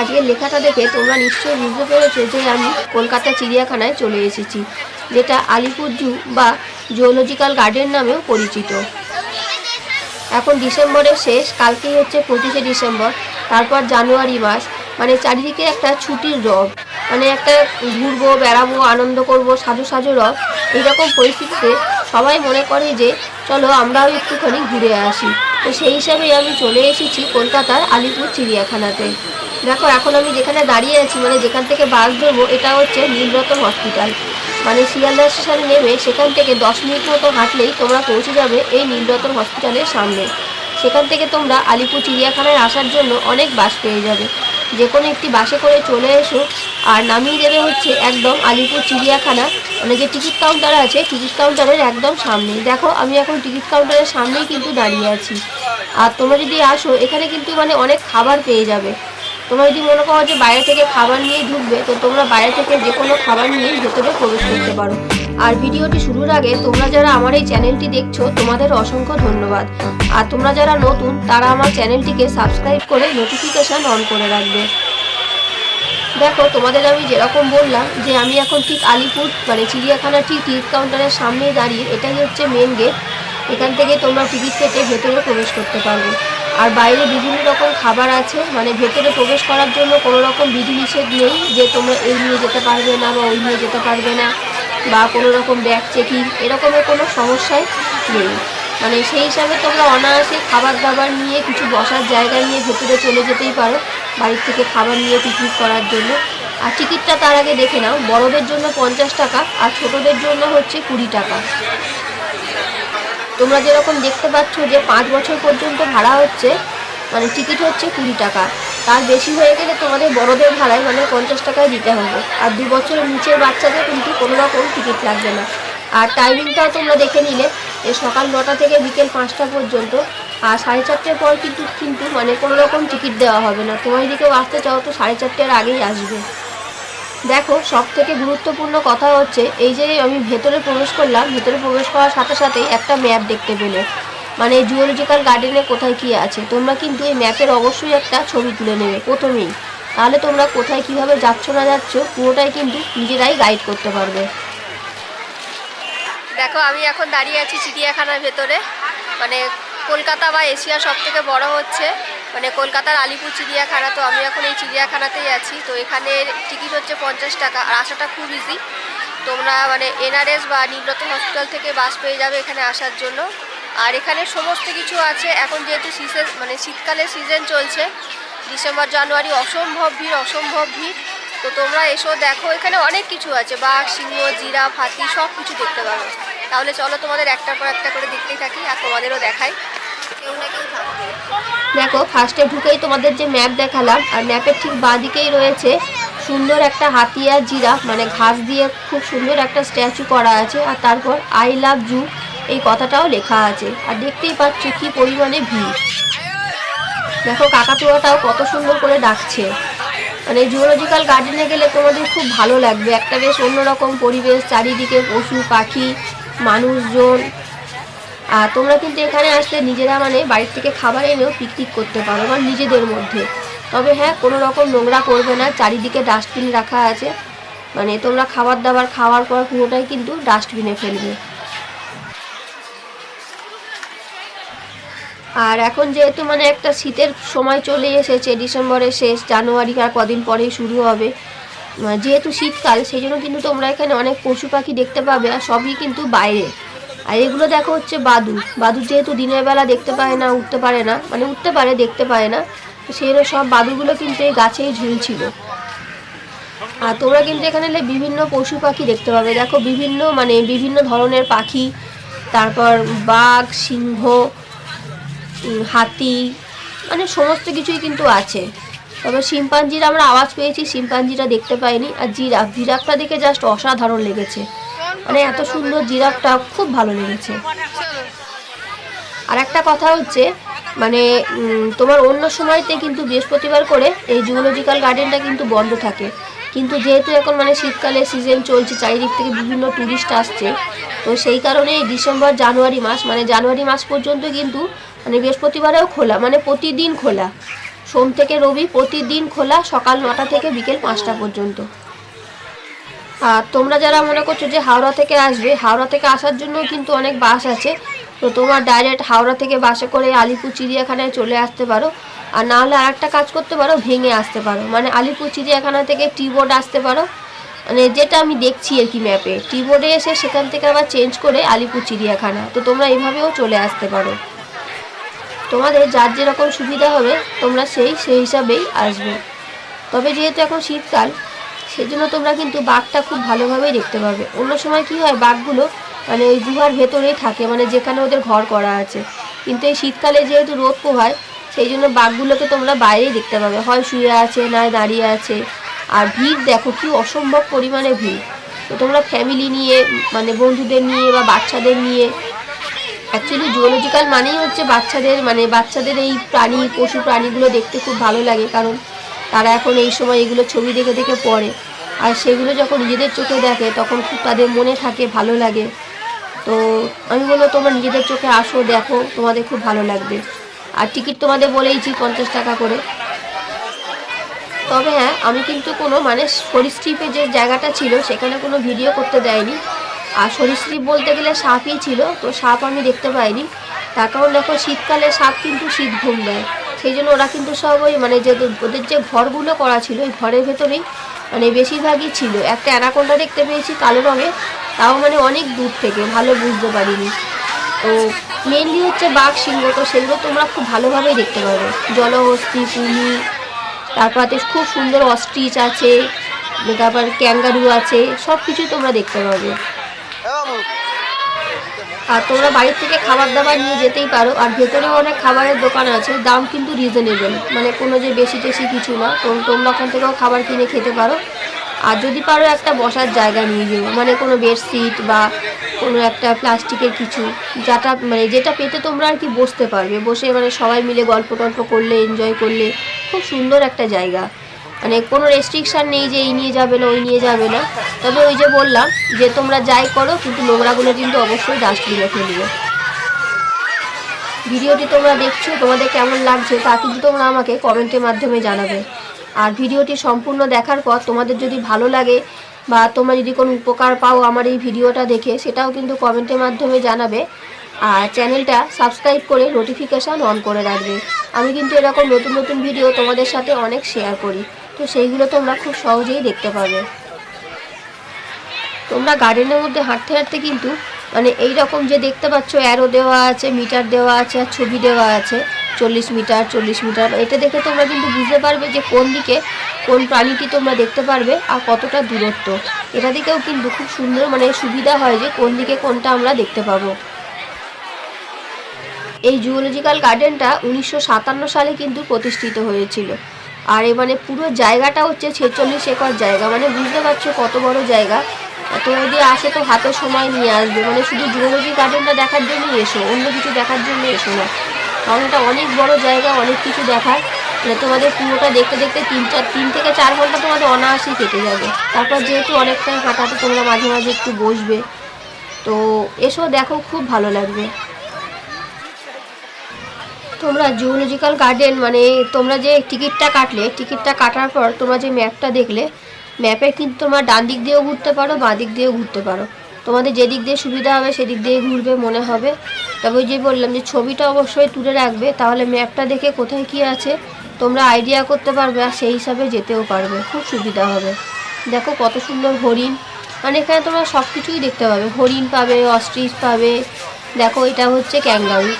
আজকের লেখাটা দেখে তোমরা নিশ্চয়ই বুঝতে পেরেছ যে আমি কলকাতা চিড়িয়াখানায় চলে এসেছি, যেটা আলিপুর জু বা জুওলজিক্যাল গার্ডেন নামেও পরিচিত। এখন ডিসেম্বরের শেষ, কালকেই হচ্ছে পঁচিশে ডিসেম্বর, তারপর জানুয়ারি মাস মানে চারিদিকে একটা ছুটির রব মানে একটা ঘুরবো, বেড়াবো, আনন্দ করব, সাজু সাজু রব, এইরকম পরিস্থিতিতে সবাই মনে করে যে, চলো আমরাও একটুখানি ঘুরে আসি। তো সেই হিসাবেই আমি চলে এসেছি কলকাতার আলিপুর চিড়িয়াখানাতে। দেখো, এখন আমি যেখানে দাঁড়িয়ে আছি মানে যেখান থেকে বাস ধরবো, এটা হচ্ছে নীলরতন হসপিটাল মানে শিয়ালদা স্টেশনে নেমে সেখান থেকে দশ মিনিট মতো হাঁটলেই তোমরা পৌঁছে যাবে এই নীলরতন হসপিটালের সামনে। সেখান থেকে তোমরা আলিপুর চিড়িয়াখানায় আসার জন্য অনেক বাস পেয়ে যাবে। যে কোনো একটি বাসে করে চলে এসো, আর নামিয়ে দেবে হচ্ছে একদম আলিপুর চিড়িয়াখানা। মানে যে টিকিট কাউন্টার আছে টিকিট কাউন্টারের একদম সামনেই দেখো, আমি এখন টিকিট কাউন্টারের সামনেই কিন্তু দাঁড়িয়ে আছি। আর তোমরা যদি আসো, এখানে কিন্তু মানে অনেক খাবার পেয়ে যাবে। তোমরা যদি মনে করো যে বাইরে থেকে খাবার নিয়ে ঢুকবে, তো তোমরা বাইরে থেকে যে কোনো খাবার নিয়ে ভেতরে প্রবেশ করতে পারো। আর ভিডিওটি শুরুর আগে তোমরা যারা আমার এই চ্যানেলটি দেখছ, তোমাদের অসংখ্য ধন্যবাদ। আর তোমরা যারা নতুন, তারা আমার চ্যানেলটিকে সাবস্ক্রাইব করে নোটিফিকেশান অন করে রাখবে। দেখো, তোমাদের আমি যেরকম বললাম যে আমি এখন ঠিক আলিপুর মানে চিড়িয়াখানার ঠিক টিকিট কাউন্টারের সামনে দাঁড়িয়ে, এটাই হচ্ছে মেন গেট এখান থেকে তোমরা টিকিট কেটে ভেতরে প্রবেশ করতে পারবে। আর বাইরে বিভিন্ন রকম খাবার আছে মানে ভেতরে প্রবেশ করার জন্য কোনো রকম বিধিনিষেধ নেই যে তোমরা এই নিয়ে যেতে পারবে না বা ওই নিয়ে যেতে পারবে না বা কোনো রকম ব্যাগ চেকিং, এরকমের কোনো সমস্যাই নেই। মানে সেই হিসাবে তোমরা অনায়াসে খাবার দাবার নিয়ে কিছু বসার জায়গা নিয়ে ভেতরে চলে যেতেই পারো, বাড়ির থেকে খাবার নিয়ে পিকনিক করার জন্য। আর টিকিটটা তার আগে দেখে নাও, বড়দের জন্য পঞ্চাশ টাকা আর ছোটদের জন্য হচ্ছে কুড়ি টাকা। তোমরা যেরকম দেখতে পাচ্ছ যে পাঁচ বছর পর্যন্ত ভাড়া হচ্ছে মানে টিকিট হচ্ছে কুড়ি টাকা। তার বেশি হয়ে গেলে তোমাদের বড়দের ভাড়ায় মানে পঞ্চাশ টাকায় দিতে হবে। আর দু বছরের নিচের বাচ্চাদের কিন্তু কোনো রকম টিকিট লাগবে না। আর টাইমিংটাও তোমরা দেখে নিলে যে সকাল নটা থেকে বিকেল পাঁচটা পর্যন্ত, আর সাড়ে চারটের পর কিন্তু কিন্তু মানে কোনো রকম টিকিট দেওয়া হবে না। তোমার যদি কেউ আসতে চাও তো সাড়ে চারটের আগেই আসবে। দেখো সব থেকে গুরুত্বপূর্ণ কথা হচ্ছে এই যে আমি ভেতরে প্রবেশ করলাম, ভেতরে প্রবেশ করার সাথে সাথেই একটা ম্যাপ দেখতে পেলে। মানে জুওলজিক্যাল গার্ডেনে কোথায় কি আছে? তোমরা কিন্তু এই ম্যাপের অবশ্যই একটা ছবি তুলে নেবে প্রথমেই। তাহলে তোমরা কোথায় কীভাবে যাচ্ছ না যাচ্ছ, পুরোটাই কিন্তু নিজেরাই গাইড করতে পারবে। দেখো, আমি এখন দাঁড়িয়ে আছি চিড়িয়াখানার ভেতরে। মানে কলকাতা বা এশিয়া সব থেকে বড় হচ্ছে। মানে কলকাতার আলিপুর চিড়িয়াখানা, তো আমি এখন এই চিড়িয়াখানাতেই আছি। তো এখানে টিকিট হচ্ছে পঞ্চাশ টাকা। আর আসাটা খুব ইজি তোমরা মানে এনআরএস বা নীলরতন হসপিটাল থেকে বাস পেয়ে যাবে এখানে আসার জন্য। আর এখানে সমস্ত কিছু আছে। এখন যেহেতু সিজন মানে শীতকালের সিজন চলছে, ডিসেম্বর, জানুয়ারি অসম্ভব ভিড় অসম্ভব ভিড়। তো তোমরা এসো, দেখো, এখানে অনেক কিছু আছে। বাঘ, সিংহ, জিরাফ, হাতি, সব কিছু দেখতে পারো তাহলে চলো তোমাদের একটার পর একটা করে দেখতেই থাকি, আর তোমাদেরও দেখাই। কেউ না কেউ থাকবে। দেখো ফার্স্টে ঢুকেই তোমাদের যে ম্যাপ দেখালাম, আর ম্যাপের ঠিক বাঁ দিকেই রয়েছে সুন্দর একটা হাতিয়া জিরাফ মানে ঘাস দিয়ে খুব সুন্দর একটা স্ট্যাচু করা আছে, আর তারপর আই লাভ জু এই কথাটাও লেখা আছে। আর দেখতেই পাচ্ছ কি পরিমাণে ভিড়। দেখো কাকাতুয়াটাও কত সুন্দর করে ডাকছে। মানে জুওলজিক্যাল গার্ডেনে গেলে তোমাদের খুব ভালো লাগবে। একটা বেশ অন্যরকম পরিবেশ, চারিদিকে পশু, পাখি, মানুষজন আর তোমরা কিন্তু এখানে আসলে নিজেরা মানে বাড়ির থেকে খাবার এনেও পিকনিক করতে পারো বা নিজেদের মধ্যে। তবে হ্যাঁ কোনো রকম নোংরা করবে না, চারিদিকে ডাস্টবিন রাখা আছে। মানে তোমরা খাবার দাবার খাওয়ার পর পুরোটাই কিন্তু ডাস্টবিনে ফেলবে। আর এখন যেহেতু মানে একটা শীতের সময় চলে এসেছে, ডিসেম্বরের শেষ, জানুয়ারি আর কদিন পরেই শুরু হবে। যেহেতু শীতকাল, সেই জন্য কিন্তু তোমরা এখানে অনেক পশু পাখি দেখতে পাবে আর সবই কিন্তু বাইরে। আর এগুলো দেখো হচ্ছে বাদু। বাদু যেহেতু দিনের বেলা দেখতে পায় না, উঠতে পারে না মানে উঠতে পারে, দেখতে পায় না, তো সেই সব বাদুগুলো কিন্তু এই গাছেই ঝুলছিল। আর তোমরা কিন্তু এখানে বিভিন্ন পশু পাখি দেখতে পাবে। দেখো বিভিন্ন মানে বিভিন্ন ধরনের পাখি, তারপর বাঘ, সিংহ হাতি মানে সমস্ত কিছুই কিন্তু আছে। তবে শিম্পাঞ্জির আমরা আওয়াজ পেয়েছি, শিম্পাঞ্জিটা দেখতে পাইনি। আর জিরাফ জিরাফটা দেখে জাস্ট অসাধারণ লেগেছে। মানে এত সুন্দর জিরাফটা খুব ভালো লেগেছে। আর একটা কথা হচ্ছে মানে তোমার অন্য সময়তে কিন্তু বৃহস্পতিবার করে এই জুওলজিক্যাল গার্ডেনটা কিন্তু বন্ধ থাকে। কিন্তু যেহেতু এখন মানে শীতকালে সিজন চলছে, চারিদিক থেকে বিভিন্ন ট্যুরিস্ট আসছে, তো সেই কারণে ডিসেম্বর, জানুয়ারি মাস মানে জানুয়ারি মাস পর্যন্ত কিন্তু মানে বৃহস্পতিবারেও খোলা মানে প্রতিদিন খোলা। সোম থেকে রবি প্রতিদিন খোলা, সকাল নটা থেকে বিকেল পাঁচটা পর্যন্ত। আর তোমরা যারা মনে করছ যে হাওড়া থেকে আসবে, হাওড়া থেকে আসার জন্য কিন্তু অনেক বাস আছে। তো তোমার ডাইরেক্ট হাওড়া থেকে বাসে করে আলিপুর চিড়িয়াখানায় চলে আসতে পারো। আর না হলে আরেকটা কাজ করতে পারো, ভেঙে আসতে পারো। মানে আলিপুর চিড়িয়াখানা থেকে টি বোর্ড আসতে পারো। মানে যেটা আমি দেখছি আর কি ম্যাপে টি বোর্ডে এসে সেখান থেকে আবার চেঞ্জ করে আলিপুর চিড়িয়াখানা। তো তোমরা এইভাবেও চলে আসতে পারো। তোমাদের যার যেরকম সুবিধা হবে, তোমরা সেই সেই হিসাবেই আসবে। তবে যেহেতু এখন শীতকাল সেজন্য তোমরা কিন্তু বাঘটা খুব ভালোভাবেই দেখতে পাবে অন্য সময় কি হয়, বাঘগুলো মানে ওই গুহার ভেতরেই থাকে মানে যেখানে ওদের ঘর করা আছে। কিন্তু এই শীতকালে যেহেতু রোদ পোহায় সেই জন্য বাঘগুলোকে তোমরা বাইরেই দেখতে পাবে। হয় শুয়ে আছে, নয় দাঁড়িয়ে আছে। আর ভিড় দেখো, কি অসম্ভব পরিমাণে ভিড়। তো তোমরা ফ্যামিলি নিয়ে মানে বন্ধুদের নিয়ে বা বাচ্চাদের নিয়ে অ্যাকচুয়ালি জুওলজিক্যাল মানেই হচ্ছে বাচ্চাদের মানে বাচ্চাদের এই প্রাণী, পশু প্রাণীগুলো দেখতে খুব ভালো লাগে। কারণ তারা এখন এই সময় এগুলো ছবি দেখে দেখে পড়ে। আর সেগুলো যখন নিজেদের চোখে দেখে, তখন খুব তাদের মনে থাকে, ভালো লাগে। তো আমি বলব, তোমরা নিজেদের চোখে আসো, দেখো, তোমাদের খুব ভালো লাগবে। আর টিকিট তোমাদের বলেইছি পঞ্চাশ টাকা করে। তবে হ্যাঁ আমি কিন্তু কোনো মানে সরীসৃপে যে জায়গাটা ছিল, সেখানে কোনো ভিডিও করতে দেয়নি। আর সরীসৃপ বলতে গেলে সাপই ছিল, তো সাপ আমি দেখতে পাইনি। তার কারণ দেখো, শীতকালে সাপ কিন্তু শীত ঘুম দেয়। সেই জন্য ওরা কিন্তু সব ওই মানে যে ওদের যে ঘরগুলো করা ছিল, ওই ঘরের ভেতরেই মানে বেশিরভাগই ছিল। একটা অ্যানাকোন্ডা দেখতে পেয়েছি কালো রঙের, তাও মানে অনেক দূর থেকে, ভালো বুঝতে পারিনি। তো মেনলি হচ্ছে বাঘ সিংহ, তো সেগুলো তোমরা খুব ভালোভাবেই দেখতে পাবে জলহস্তি কুমি তারপরে খুব সুন্দর অস্ট্রিচ আছে, তারপর ক্যাঙ্গারু আছে সব কিছুই তোমরা দেখতে পাবে। আর তোমরা বাড়ির থেকে খাবার দাবার নিয়ে যেতেই পারো। আর ভেতরেও অনেক খাবারের দোকান আছে, দাম কিন্তু রিজনেবল মানে কোনো যে বেশি টেশি কিছু না। তো তোমরা ওখান থেকেও খাবার কিনে খেতে পারো। আর যদি পারো একটা বসার জায়গা নিয়ে যেও। মানে কোনো বেডশিট বা কোনো একটা প্লাস্টিকের কিছু। যেটা মানে যেটা পেতে তোমরা আর কি বসতে পারবে। বসে মানে সবাই মিলে গল্প টল্প করলে এনজয় করলে। খুব সুন্দর একটা জায়গা। মানে কোনো রেস্ট্রিকশান নেই যে এই নিয়ে যাবে না, ওই নিয়ে যাবে না। তবে ওই যে বললাম যে তোমরা যাই করো, কিন্তু নোংরাগুলো কিন্তু অবশ্যই ডাস্টবিনে ফেলবে ভিডিওটি তোমরা দেখছ, তোমাদের কেমন লাগছে তা কিন্তু তোমরা আমাকে কমেন্টের মাধ্যমে জানাবে। আর ভিডিওটি সম্পূর্ণ দেখার পর তোমাদের যদি ভালো লাগে বা তোমরা যদি কোনো উপকার পাও আমার এই ভিডিওটা দেখে, সেটাও কিন্তু কমেন্টের মাধ্যমে জানাবে। আর চ্যানেলটা সাবস্ক্রাইব করে নোটিফিকেশান অন করে রাখবে। আমি কিন্তু এরকম নতুন নতুন ভিডিও তোমাদের সাথে অনেক শেয়ার করি। তো সেইগুলো তোমরা খুব সহজেই দেখতে পাবে। তোমরা গার্ডেনের মধ্যে হাঁটতে হাঁটতে কিন্তু মানে এই রকম যে দেখতে পাচ্ছ অ্যারো দেওয়া আছে মিটার দেওয়া আছে, আর ছবি দেওয়া আছে, চল্লিশ মিটার চল্লিশ মিটার এটা দেখে তোমরা কিন্তু বুঝতে পারবে যে কোন দিকে কোন প্রাণীটি তোমরা দেখতে পারবে আর কতটা দূরত্ব। এটা দিকেও কিন্তু খুব সুন্দর মানে সুবিধা হয় যে কোন দিকে কোনটা আমরা দেখতে পাবো। এই জুওলজিক্যাল গার্ডেনটা উনিশশো সাতান্ন সালে কিন্তু প্রতিষ্ঠিত হয়েছিল। আর এ মানে পুরো জায়গাটা হচ্ছে ছেচল্লিশ একর জায়গা। মানে বুঝতে পারছ কত বড় জায়গা। তো যদি আসে তো হাতে সময় নিয়ে আসবে। মানে শুধু জুওলজি গার্ডেনটা দেখার জন্যই এসো, অন্য কিছু দেখার জন্য এসো না। কারণ এটা অনেক বড় জায়গা, অনেক কিছু দেখার। মানে তোমাদের পুরোটা দেখতে দেখতে তিন চার, তিন থেকে চার ঘণ্টা তোমাদের অনায়াসেই কেটে যাবে। তারপর যেহেতু অনেকটা হাঁটাতে তোমরা মাঝে মাঝে একটু বসবে। তো এসো, দেখো, খুব ভালো লাগবে। তোমরা জুওলজিক্যাল গার্ডেন মানে তোমরা যে টিকিটটা কাটলে টিকিটটা কাটার পর তোমরা যে ম্যাপটা দেখলে ম্যাপে কিন্তু তোমরা ডান দিক দিয়েও ঘুরতে পারো, বাঁ দিক দিয়েও ঘুরতে পারো। তোমাদের যেদিক দিয়ে সুবিধা হবে সেদিক দিয়ে ঘুরবে মনে হবে। তবে ওই যে বললাম যে ছবিটা অবশ্যই তুলে রাখবে, তাহলে ম্যাপটা দেখে কোথায় কী আছে, তোমরা আইডিয়া করতে পারবে আর সেই হিসাবে যেতেও পারবে। খুব সুবিধা হবে। দেখো কত সুন্দর হরিণ। মানে এখানে তোমরা সব কিছুই দেখতে পাবে। হরিণ পাবে অস্ট্রিচ পাবে। দেখো এটা হচ্ছে ক্যাঙ্গারু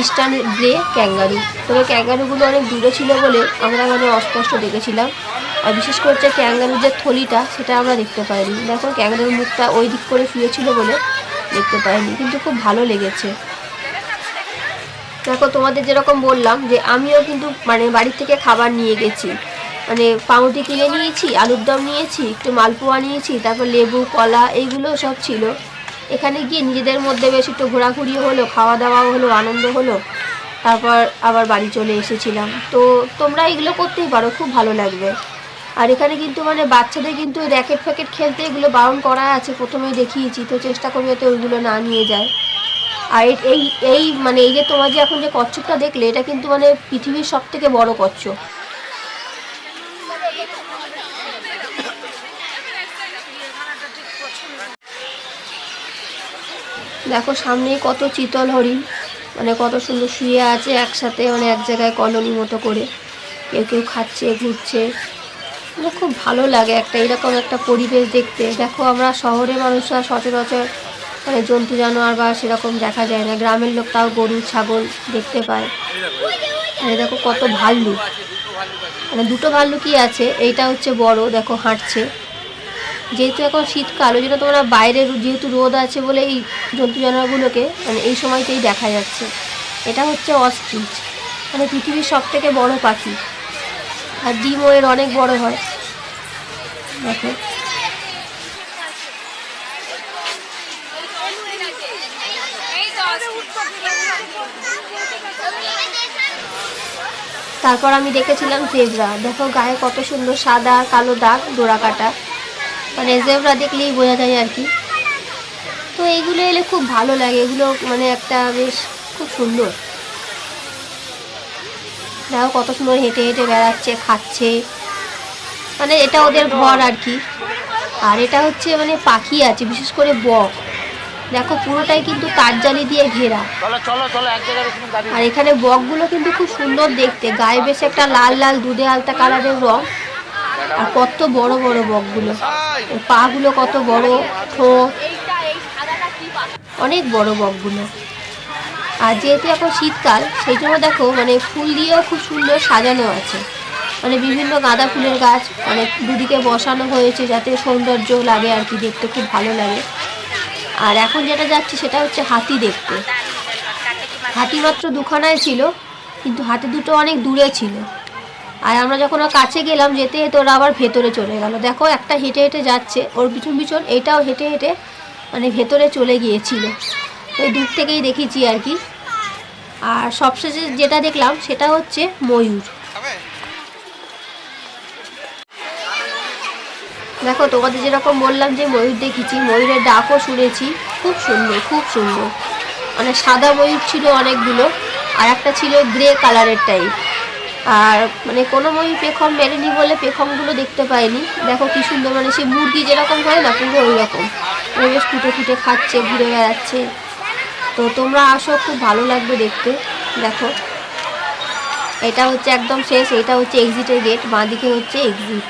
ইস্টার্ন গ্রে ক্যাঙ্গারু। তবে ক্যাঙ্গারুগুলো অনেক দূরে ছিল বলে আমরা মানে অস্পষ্ট দেখেছিলাম। আর বিশেষ করে হচ্ছে ক্যাঙ্গারুর যে থলিটা, সেটা আমরা দেখতে পাইনি। দেখো, ক্যাঙ্গারুর মুখটা ওই দিক করে শুয়েছিল বলে দেখতে পাইনি, কিন্তু খুব ভালো লেগেছে। দেখো, তোমাদের যেরকম বললাম যে আমিও কিন্তু মানে বাড়ি থেকে খাবার নিয়ে গেছি। মানে পাউরুটি কিনে নিয়েছি, আলুর দম নিয়েছি, একটু মালপোয়া নিয়েছি, তারপর লেবু, কলা, এইগুলো সব ছিল। এখানে গিয়ে নিজেদের মধ্যে বেশ একটু ঘোরাঘুরি হলো খাওয়া দাওয়াও হলো, আনন্দ হলো। তারপর আবার বাড়ি চলে এসেছিলাম। তো তোমরা এগুলো করতেই পারো, খুব ভালো লাগবে। আর এখানে কিন্তু মানে বাচ্চাদের কিন্তু র্যাকেট ফ্যাকেট খেলতে এগুলো বারণ করা আছে, প্রথমেই দেখিয়েছি। তো চেষ্টা করবে যাতে ওইগুলো না নিয়ে যায়। আর এই এই মানে এই যে তোমার যে এখন যে কচ্ছপটা দেখলে, এটা কিন্তু মানে পৃথিবীর সব থেকে বড় কচ্ছপ। দেখো সামনেই কত চিতল হরিণ। মানে কত সুন্দর শুয়ে আছে একসাথে মানে এক জায়গায় কলোনি মতো করে। কেউ কেউ খাচ্ছে, ঘুরছে। মানে খুব ভালো লাগে একটা, এরকম একটা পরিবেশ দেখতে। দেখো, আমরা শহরে মানুষরা সচরাচর মানে জন্তু জানোয়ার বা সেরকম দেখা যায় না। গ্রামের লোক তাও গরু, ছাগল দেখতে পায়। মানে দেখো, কত ভাল্লুক। মানে দুটো ভাল্লুকই আছে, এইটা হচ্ছে বড়, দেখো, হাঁটছে। যেহেতু এখন শীতকাল, ওই জন্য তোমরা বাইরে যেহেতু রোদ আছে বলে এই জন্তু জানোয়ারগুলোকে মানে এই সময়তেই দেখা যাচ্ছে। এটা হচ্ছে অস্ট্রিচ মানে পৃথিবীর সব থেকে বড় পাখি। আর ডিমও এর অনেক বড় হয়। দেখো। তারপর আমি দেখেছিলাম জেব্রা দেখো গায়ে কত সুন্দর সাদা কালো দাগ, ডোরা কাটা। মানে জেব্রা দেখলেই বোঝা যায় আর কি। তো এইগুলো এলে খুব ভালো লাগে। এগুলো মানে একটা বেশ খুব সুন্দর। দেখো কত সুন্দর হেঁটে হেঁটে বেড়াচ্ছে খাচ্ছে। মানে এটা ওদের ঘর আর কি। আর এটা হচ্ছে মানে পাখি আছে বিশেষ করে বক। দেখো পুরোটাই কিন্তু তারজালি দিয়ে ঘেরা। আর এখানে বকগুলো কিন্তু খুব সুন্দর দেখতে। গায়ে বেশ একটা লাল লাল দুধে আলতা কালারের রং। আর কত বড় বড় বকগুলো। পাগুলো কত বড় ঠোঁট অনেক বড় বকগুলো। আর যেহেতু এখন শীতকাল, সেই জন্য দেখো মানে ফুল দিয়েও খুব সুন্দর সাজানো আছে। মানে বিভিন্ন গাঁদা ফুলের গাছ মানে দুদিকে বসানো হয়েছে যাতে সৌন্দর্য লাগে আর কি, দেখতে খুব ভালো লাগে। আর এখন যেটা যাচ্ছে সেটা হচ্ছে হাতি দেখতে। হাতি মাত্র দুখানায় ছিল, কিন্তু হাতি দুটো অনেক দূরে ছিল। আর আমরা যখন ওর কাছে গেলাম যেতে যেতে ওরা আবার ভেতরে চলে গেল। দেখো একটা হেঁটে হেঁটে যাচ্ছে। ওর পিছন পিছন এটাও হেঁটে হেঁটে মানে ভেতরে চলে গিয়েছিল। এই দূর থেকেই দেখেছি আর কি। আর সবশেষে যেটা দেখলাম সেটা হচ্ছে ময়ূর। দেখো তোমাদের যেরকম বললাম যে ময়ূর দেখেছি, ময়ূরের ডাকও শুনেছি। খুব সুন্দর খুব সুন্দর। মানে সাদা ময়ূর ছিল অনেকগুলো। আর একটা ছিল গ্রে কালারের টাইপ আর মানে কোনো ময়ূর পেখম মেলেনি বলে পেখমগুলো দেখতে পাইনি। দেখো কি সুন্দর মানে সে মুরগি যেরকম হয় না, পুরো ওই রকম মানে বেশ ফুটে ফুটে খাচ্ছে, ঘুরে বেড়াচ্ছে। তো তোমরা আসো, খুব ভালো লাগবে দেখতে। দেখো। এটা হচ্ছে একদম শেষ, এটা হচ্ছে এক্সিটের গেট বাঁদিকে হচ্ছে এক্সিট